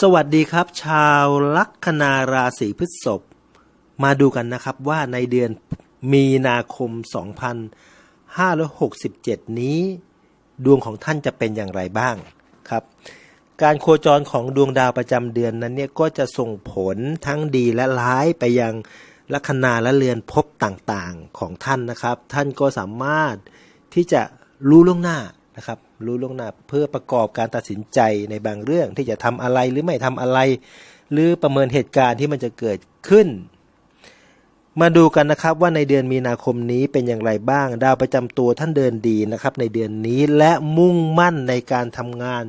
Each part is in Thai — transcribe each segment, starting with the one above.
สวัสดีครับ ชาวลัคนาราศีพฤษภมาดูกันนะครับว่าในเดือนมีนาคม 2567 นี้ ดวงของท่านจะเป็นอย่างไรบ้างครับ การโคจรของดวงดาวประจำเดือนนั้นเนี่ยก็จะส่งผลทั้งดีและร้ายไปยังลัคนาและเรือนภพต่างๆของท่านนะครับ ท่านก็สามารถที่จะรู้ล่วงหน้านะครับ รู้ล่วงหน้าเพื่อประกอบการตัดสินใจในบางเรื่องที่จะทำอะไรหรือไม่ทำอะไร หรือประเมินเหตุการณ์ที่มันจะเกิดขึ้น มาดูกันนะครับว่าในเดือนมีนาคมนี้เป็นอย่างไรบ้าง ดาวประจำตัวท่านเดินดีนะครับ ในเดือนนี้และมุ่งมั่นในการทำงาน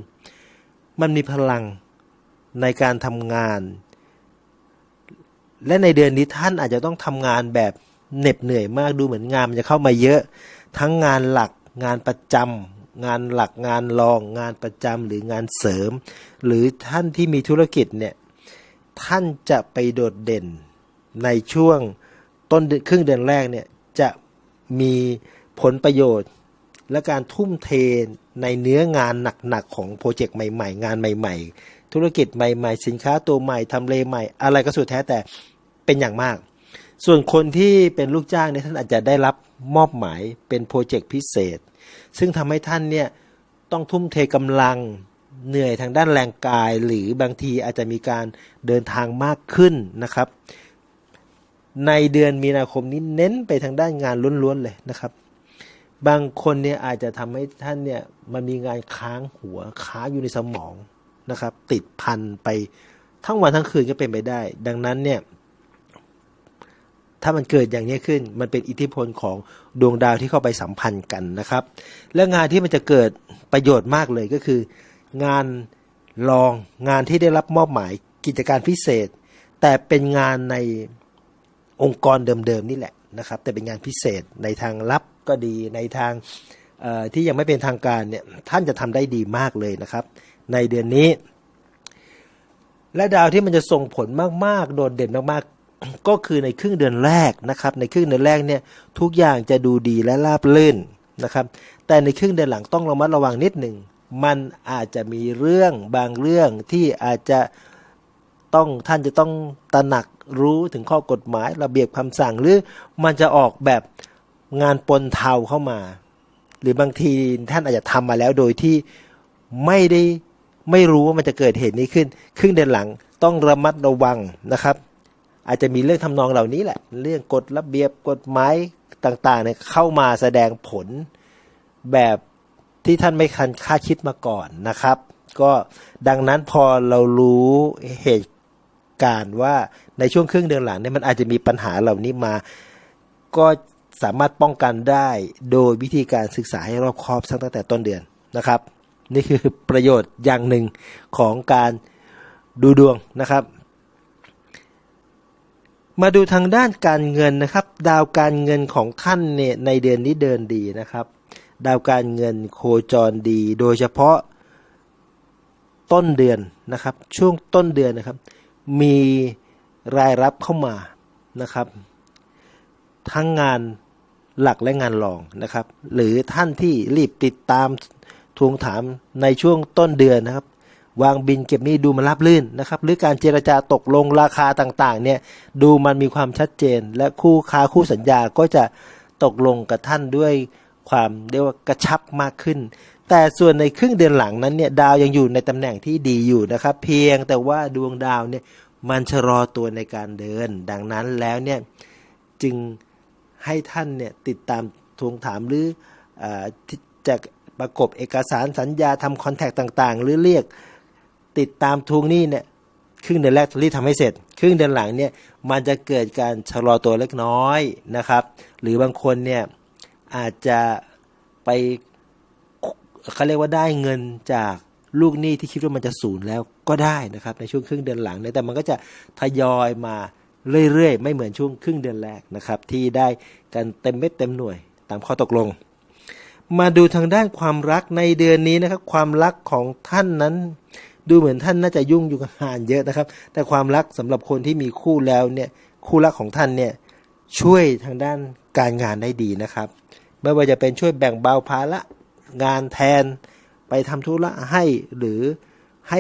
มันมีพลังในการทำงาน และในเดือนนี้ท่านอาจจะต้องทำงานแบบเหน็บเหนื่อยมากดูเหมือนงานมันจะเข้ามาเยอะทั้งงานหลักงานประจำ งานหลักงานรองงานประจำหรืองานเสริม หรือท่านที่มีธุรกิจเนี่ยท่านจะไปโดดเด่นในช่วงต้นครึ่งเดือนแรกเนี่ยจะมีผลประโยชน์ และการทุ่มเทในเนื้องานหนักๆของโปรเจกต์ใหม่ ๆ งานใหม่ ๆ ธุรกิจใหม่ ๆ สินค้าตัวใหม่ทำเลใหม่ อะไรก็สุดแท้แต่เป็นอย่างมาก ส่วนคนที่เป็นลูกจ้างเนี่ยท่านอาจจะได้รับ มอบหมายเป็นโปรเจกต์พิเศษ ซึ่งทำให้ท่านเนี่ยต้องทุ่มเทกำลังเหนื่อยทางด้านแรงกาย หรือบางทีอาจจะมีการเดินทางมากขึ้นนะครับ ในเดือนมีนาคมนี้เน้นไปทางด้านงานล้วนๆเลยนะครับ บางคนเนี่ยอาจจะทำให้ท่านเนี่ยมันมีงานค้างหัวค้างอยู่ในสมองนะครับ ติดพันไปทั้งวันทั้งคืนก็เป็นไปได้ ดังนั้นเนี่ย ถ้ามันเกิดอย่างนี้ขึ้น มันเป็นอิทธิพลของดวงดาวที่เข้าไปสัมพันธ์กันนะครับ และงานที่มันจะเกิดประโยชน์มากเลยก็คือ งานรองงานที่ได้รับมอบหมายกิจการพิเศษ แต่เป็นงานในองค์กรเดิมๆนี่แหละนะครับ แต่เป็นงานพิเศษในทางลับก็ดีในทางที่ยังไม่เป็นทางการเนี่ยท่านจะทำได้ดีมากเลยนะครับ ในเดือนนี้ และดาวที่มันจะส่งผลมากๆ โดดเด่นมากๆ ก็คือในครึ่งเดือนแรกนะครับในครึ่งเดือนแรกเนี่ยทุกอย่างจะดูดีและราบรื่นนะครับแต่ในครึ่งเดือนหลังต้องระมัดระวังนิดหนึ่งมันอาจจะมีเรื่องบางเรื่องที่อาจจะต้องท่านจะต้องตระหนักรู้ถึงข้อกฎหมายระเบียบคำสั่งหรือมันจะออกแบบงานปนเทาเข้ามา หรือบางทีท่านอาจจะทำมาแล้วโดยที่ไม่ได้ไม่รู้ว่ามันจะเกิดเหตุนี้ขึ้น ครึ่งเดือนหลังต้องระมัดระวังนะครับ อาจจะมีเรื่องทำนองเหล่านี้แหละ เรื่องกฎระเบียบกฎหมายต่างๆเนี่ยเข้ามาแสดงผลแบบที่ท่านไม่คันคาดคิดมาก่อนนะครับ ก็ดังนั้นพอเรารู้เหตุการณ์ว่าในช่วงครึ่งเดือนหลังเนี่ยมันอาจจะมีปัญหาเหล่านี้มา ก็สามารถป้องกันได้โดยวิธีการศึกษาให้รอบคอบตั้งแต่ต้นเดือนนะครับ นี่คือประโยชน์อย่างหนึ่งของการดูดวงนะครับ มาดูทางด้านการเงินนะครับ ดาวการเงินของท่านเนี่ยในเดือนนี้เดินดีนะครับ ดาวการเงินโคจรดี โดยเฉพาะต้นเดือนนะครับ ช่วงต้นเดือนนะครับ มีรายรับเข้ามานะครับ ทั้งงานหลักและงานรองนะครับ หรือท่านที่รีบติดตามทวงถามในช่วงต้นเดือนนะครับ วางบินเก็บนี้ดูมันรับลื่นนะครับ หรือการเจรจาตกลงราคาต่างๆ เนี่ยดูมันมีความชัดเจน และคู่ค้าคู่สัญญาก็จะตกลงกับท่านด้วยความเรียกว่ากระชับมากขึ้น แต่ส่วนในครึ่งเดือนหลังนั้นเนี่ยดาวยังอยู่ในตำแหน่งที่ดีอยู่นะครับ เพียงแต่ว่าดวงดาวเนี่ยมันชะลอตัวในการเดิน ดังนั้นแล้วเนี่ยจึงให้ท่านเนี่ยติดตามทวงถามหรืออาที่จะประกบเอกสารสัญญาทำคอนแทคต่างๆ หรือเรียก ติดตามทวงหนี้เนี่ยครึ่งเดือนแรกรีบทำให้เสร็จ ครึ่งเดือนหลังเนี่ยมันจะเกิดการชะลอตัวเล็กน้อยนะครับ หรือบางคนเนี่ยอาจจะไปเขาเรียกว่าได้เงินจากลูกหนี้ที่คิดว่ามันจะศูนย์แล้วก็ได้นะครับในช่วงครึ่งเดือนหลังเนี่ยแต่มันก็จะทยอยมาเรื่อยๆ ไม่เหมือนช่วงครึ่งเดือนแรกนะครับ ที่ได้กันเต็มเม็ดเต็มหน่วยตามข้อตกลง มาดูทางด้านความรักในเดือนนี้นะครับ ความรักของท่านนั้น ดูเหมือนท่านน่าจะยุ่งอยู่กับงานเยอะนะครับ แต่ความรักสำหรับคนที่มีคู่แล้วเนี่ยคู่รักของท่านเนี่ยช่วยทางด้านการงานได้ดีนะครับ ไม่ว่าจะเป็นช่วยแบ่งเบาภาระงานแทนไปทำธุระให้หรือให้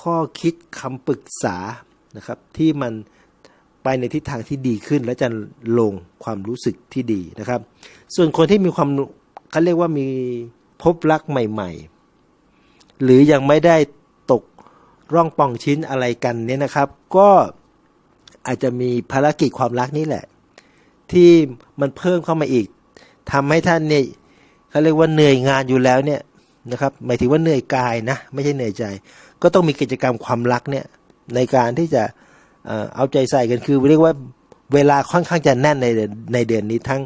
ข้อคิดคำปรึกษานะครับ ที่มันไปในทิศทางที่ดีขึ้น และจะลงความรู้สึกที่ดีนะครับ ส่วนคนที่มีความเขาเรียกว่ามีพบรักใหม่ ๆ หรือยังไม่ได้ตกร่องป่องชิ้นอะไรกันเนี่ยนะครับ ก็อาจจะมีภารกิจความรักนี่แหละ ที่มันเพิ่มเข้ามาอีกทำให้ท่านเนี่ยเขาเรียกว่าเหนื่อยงานอยู่แล้วเนี่ยนะครับหมายถึงว่าเหนื่อยกายนะไม่ใช่เหนื่อยใจ ก็ต้องมีกิจกรรมความรักเนี่ยในการที่จะเอาใจใส่กันคือเรียกว่าเวลาค่อนข้างจะแน่นในเดือนในเดือนนี้ทั้ง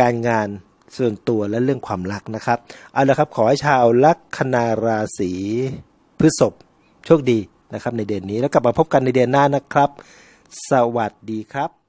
การงาน ส่วนตัวและเรื่องความรักนะครับเอาละครับขอให้ชาวลัคนาราศีพฤษภโชคดีนะครับในเดือนนี้แล้วกลับมาพบกันในเดือนหน้านะครับ สวัสดีครับ